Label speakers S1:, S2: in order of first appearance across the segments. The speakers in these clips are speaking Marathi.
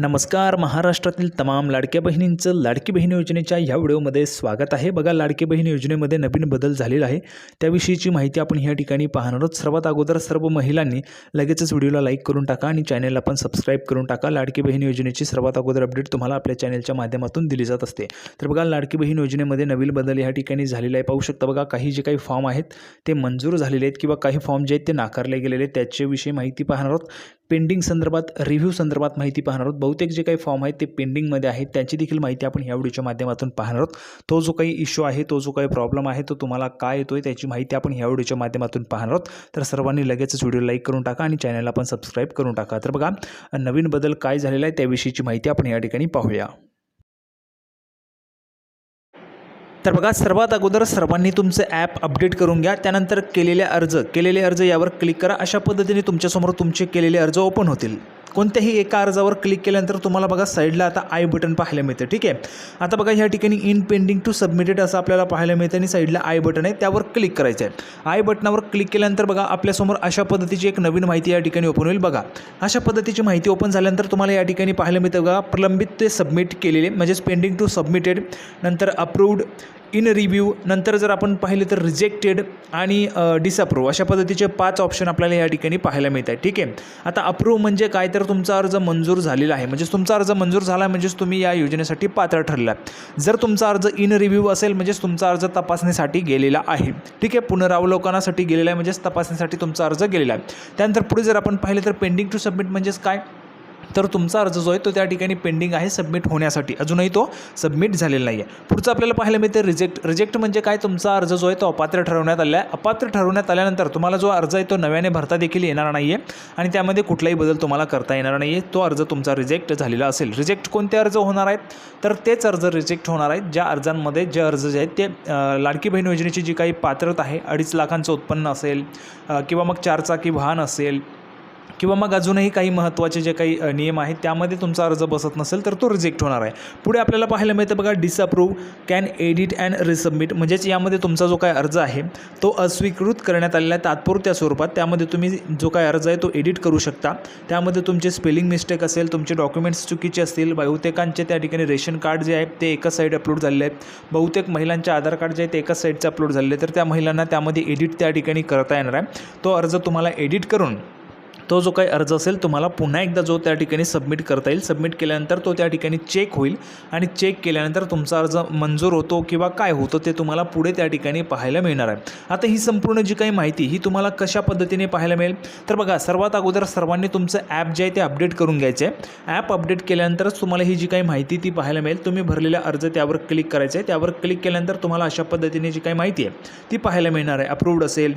S1: नमस्कार महाराष्ट्रातील तमाम लाडक्या बहिणींचं लाडकी बहीण योजनेच्या ह्या व्हिडिओमध्ये स्वागत आहे. बघा लाडकी बहीण योजनेमध्ये नवीन बदल झालेला आहे. त्याविषयीची माहिती आपण ह्या ठिकाणी पाहणार आहोत. सर्वात अगोदर सर्व महिलांनी लगेचच व्हिडिओला लाईक करून टाका आणि चॅनलला पण सबस्क्राईब करून टाका. लाडकी बहीण योजनेची सर्वात अगोदर अपडेट तुम्हाला आपल्या चॅनलच्या माध्यमातून दिली जात असते. तर बघा लाडकी बहीण योजनेमध्ये नवीन बदल ह्या ठिकाणी झालेला आहे. पाहू शकता बघा काही जे काही फॉर्म आहेत ते मंजूर झालेले आहेत किंवा काही फॉर्म जे आहेत ते नाकारले गेलेले आहेत. त्याच्याविषयी माहिती पाहणार आहोत. पेंडिंग संदर्भात रिव्ह्यू संदर्भात माहिती पाहणार आहोत. बहुतेक जे काही फॉर्म आहेत ते पेंडिंगमध्ये आहेत. त्याची देखील माहिती आपण ह्या व्हिडिओच्या माध्यमातून पाहणार आहोत. तो जो काही इश्यू आहे तो जो काही प्रॉब्लेम आहे तो तुम्हाला काय येतो आहे त्याची माहिती आपण ह्या व्हिडिओच्या माध्यमातून पाहणार आहोत. तर सर्वांनी लगेचच व्हिडिओ लाईक करून टाका आणि चॅनलला पण सबस्क्राईब करून टाका. तर बघा नवीन बदल काय झालेला आहे त्याविषयीची माहिती आपण या ठिकाणी पाहूया. तर बघा सर्वात अगोदर सर्वांनी तुमचं ॲप अपडेट करून घ्या. त्यानंतर केलेले अर्ज. केलेले अर्ज यावर क्लिक करा. अशा पद्धतीने तुमच्यासमोर तुमचे केलेले अर्ज ओपन होतील. कोणत्याही एका अर्जावर क्लिक केल्यानंतर तुम्हाला बघा साईडला आता आय बटन पाहायला मिळतं ठीक आहे? आता बघा ह्या ठिकाणी इन पेंडिंग टू सबमिटेड असं आपल्याला पाहायला मिळतं आणि साईडला आय बटन आहे त्यावर क्लिक करायचं आहे. आय बटनावर क्लिक केल्यानंतर बघा आपल्यासमोर अशा पद्धतीची एक नवीन माहिती या ठिकाणी ओपन होईल बघा. अशा पद्धतीची माहिती ओपन झाल्यानंतर तुम्हाला या ठिकाणी पाहायला मिळतं बघा प्रलंबित ते सबमिट केलेले म्हणजेच पेंडिंग टू सबमिटेड नंतर अप्रूव्ड इन रिव्ह्यू नंतर जर आपण पाहिले तर रिजेक्टेड आणि डिसअप्रूव्ह अशा पद्धतीचे पाच ऑप्शन आपल्याला या ठिकाणी पाहायला मिळत आहे ठीक आहे? आता अप्रूव्ह म्हणजे काय? तर तुमचा अर्ज मंजूर झालेला आहे. म्हणजेच तुमचा अर्ज मंजूर झाला म्हणजेच तुम्ही या योजनेसाठी पात्र ठरला जर तुमचा अर्ज इन रिव्ह्यू असेल म्हणजेच तुमचा अर्ज तपासणीसाठी गेलेला आहे. ठीक आहे? पुनरावलोकनासाठी गेलेला आहे म्हणजेच तपासणीसाठी तुमचा अर्ज गेलेला आहे. त्यानंतर पुढे जर आपण पाहिले तर पेंडिंग टू सबमिट म्हणजेच काय? तर तुमचा अर्ज जो आहे तो त्या ठिकाणी पेंडिंग आहे सबमिट होण्यासाठी. अजूनही तो सबमिट झालेला नाही आहे पुढचं आपल्याला पाहायला मिळते रिजेक्ट रिजेक्ट म्हणजे काय? तुमचा अर्ज जो आहे तो अपात्र ठरवण्यात आला आहे अपात्र ठरवण्यात आल्यानंतर तुम्हाला जो अर्ज आहे तो नव्याने भरता देखील येणार नाही आहे आणि त्यामध्ये कुठलाही बदल तुम्हाला करता येणार नाही आहे तो अर्ज तुमचा रिजेक्ट झालेला असेल. रिजेक्ट कोणते अर्ज होणार आहेत? तर तेच अर्ज रिजेक्ट होणार आहेत. ज्या अर्जांमध्ये जे अर्ज जे आहेत ते लाडकी बहीण योजनेची जी काही पात्रता आहे अडीच लाखांचं उत्पन्न असेल किंवा मग चारचाकी वाहन असेल किंवा मग अजूनही काही महत्त्वाचे जे काही नियम आहेत त्यामध्ये तुमचा अर्ज बसत नसेल तर तो रिजेक्ट होणार आहे. पुढे आपल्याला पाहायला मिळतं बघा disapprove can edit and resubmit म्हणजेच यामध्ये तुमचा जो काय अर्ज आहे तो अस्वीकृत करण्यात आलेला आहे तात्पुरत्या स्वरूपात. त्यामध्ये तुम्ही जो काय अर्ज आहे तो एडिट करू शकता. त्यामध्ये तुमचे स्पेलिंग मिस्टेक असेल तुमचे डॉक्युमेंट्स चुकीचे असतील बहुतेकांचे त्या ठिकाणी रेशन कार्ड जे आहे ते एकाच साईड अपलोड झालेले आहेत. बहुतेक महिलांचे आधार कार्ड जे आहे ते एकाच साईडचे अपलोड झालेले तर त्या महिलांना त्यामध्ये एडिट त्या ठिकाणी करता येणार आहे. तो अर्ज तुम्हाला एडिट करून तो जो काही अर्ज असेल तुम्हाला पुन्हा एकदा जो त्या ठिकाणी सबमिट करता येईल. सबमिट केल्यानंतर तो त्या ठिकाणी चेक होईल आणि चेक केल्यानंतर तुमचा अर्ज मंजूर होतो किंवा काय होतं ते तुम्हाला पुढे त्या ठिकाणी पाहायला मिळणार आहे. आता ही संपूर्ण जी काही माहिती ही तुम्हाला कशा पद्धतीने पाहायला मिळेल? तर बघा सर्वात अगोदर सर्वांनी तुमचं ॲप जे आहे ते अपडेट करून घ्यायचं आहे ॲप अपडेट केल्यानंतरच तुम्हाला ही जी काही माहिती ती पाहायला मिळेल. तुम्ही भरलेला अर्ज त्यावर क्लिक करायचं आहे त्यावर क्लिक केल्यानंतर तुम्हाला अशा पद्धतीने जी काही माहिती आहे ती पाहायला मिळणार आहे. अप्रूव्ड असेल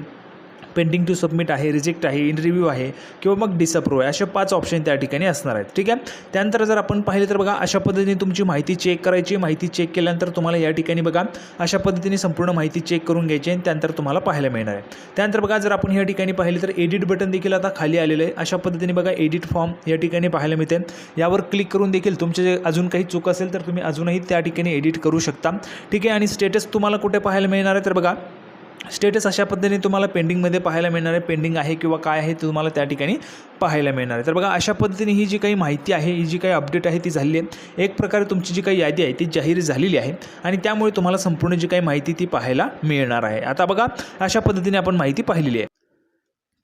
S1: पेंडिंग टू सबमिट आहे रिजेक्ट आहे इन रिव्ह्यू आहे किंवा मग डिसअप्रूव्ह आहे असे पाच ऑप्शन त्या ठिकाणी असणार आहेत. ठीक आहे? त्यानंतर जर आपण पाहिलं तर बघा अशा पद्धतीने तुमची माहिती चेक करायची माहिती चेक केल्यानंतर तुम्हाला या ठिकाणी बघा अशा पद्धतीने संपूर्ण माहिती चेक करून घ्यायची आणि त्यानंतर तुम्हाला पाहायला मिळणार आहे. त्यानंतर बघा जर आपण या ठिकाणी पाहिले तर एडिट बटन देखील आता खाली आलेलं आहे. अशा पद्धतीने बघा एडिट फॉर्म या ठिकाणी पाहायला मिळते. यावर क्लिक करून देखील तुमचे जे अजून काही चूक असेल तर तुम्ही अजूनही त्या ठिकाणी एडिट करू शकता. ठीक आहे? आणि स्टेटस तुम्हाला कुठे पाहायला मिळणार आहे तर बघा स्टेटस अशा पद्धतीने तुम्हाला पेंडिंगमध्ये पाहायला मिळणार आहे. पेंडिंग आहे किंवा काय आहे ते तुम्हाला त्या ठिकाणी पाहायला मिळणार आहे. तर बघा अशा पद्धतीने ही जी काही माहिती आहे ही जी काही अपडेट आहे ती झालेली आहे. एक प्रकारे तुमची जी काही यादी आहे ती जाहीर झालेली आहे. आणि त्यामुळे तुम्हाला संपूर्ण जी काही माहिती ती पाहायला मिळणार आहे. आता बघा अशा पद्धतीने आपण माहिती पाहिलेली आहे.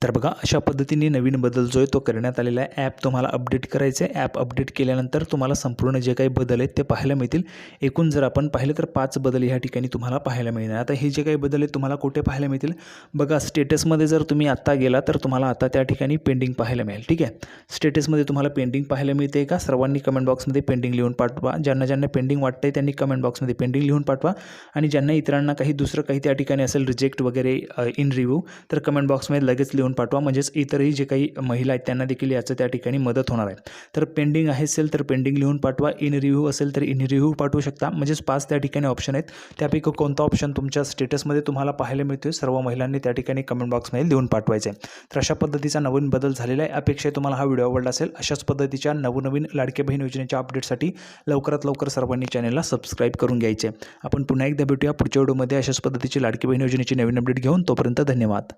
S1: तर बघा अशा पद्धतीने नवीन बदल जो आहे तो करण्यात आलेला आहे. ॲप तुम्हाला अपडेट करायचं आहे. ॲप अपडेट केल्यानंतर तुम्हाला संपूर्ण जे काही बदल आहेत ते पाहायला मिळतील. एकूण जर आपण पाहिलं तर पाच बदल ह्या ठिकाणी तुम्हाला पाहायला मिळणार आता हे जे काही बदल आहेत तुम्हाला कुठे पाहायला मिळतील? बघा स्टेटसमध्ये जर तुम्ही आत्ता गेला तर तुम्हाला आता त्या ठिकाणी पेंडिंग पाहायला मिळेल. ठीक आहे? स्टेटसमध्ये तुम्हाला पेंडिंग पाहायला मिळते का? सर्वांनी कमेंट बॉक्समध्ये पेंडिंग लिहून पाठवा. ज्यांना ज्यांना पेंडिंग वाटतं आहे त्यांनी कमेंट बॉक्समध्ये पेंडिंग लिहून पाठवा. आणि ज्यांना इतरांना काही दुसरं काही त्या ठिकाणी असेल रिजेक्ट वगैरे इन रिव्ह्यू तर कमेंट बॉक्समध्ये लगेच लिहून पाठवा. म्हणजेच इतरही जे काही महिला आहेत त्यांना देखील याचं त्या ठिकाणी मदत होणार आहे. तर पेंडिंग आहे असेल तर पेंडिंग लिहून पाठवा. इन रिव्ह्यू असेल तर इन रिव्ह्यू पाठवू शकता. म्हणजेच पाच त्या ठिकाणी ऑप्शन आहेत. त्यापैकी कोणता ऑप्शन तुमच्या स्टेटसमध्ये तुम्हाला पाहायला मिळतोय सर्व महिलांनी त्या ठिकाणी कमेंट बॉक्समध्ये लिहून पाठवायचे तर अशा पद्धतीचा नवीन बदल झालेला आहे. अपेक्षा तुम्हाला हा व्हिडिओ आवडला असेल अशाच पद्धतीच्या नवनवीन लाडके बहीण योजनेच्या अपडेटसाठी लवकरात लवकर सर्वांनी चॅनलला सबस्क्राईब करून घ्यायचे आपण पुन्हा एकदा भेटूया पुढच्या व्हिडिओमध्ये अशाच पद्धतीची लाडकी बहीण योजनेची नवीन अपडेट घेऊन. तोपर्यंत धन्यवाद.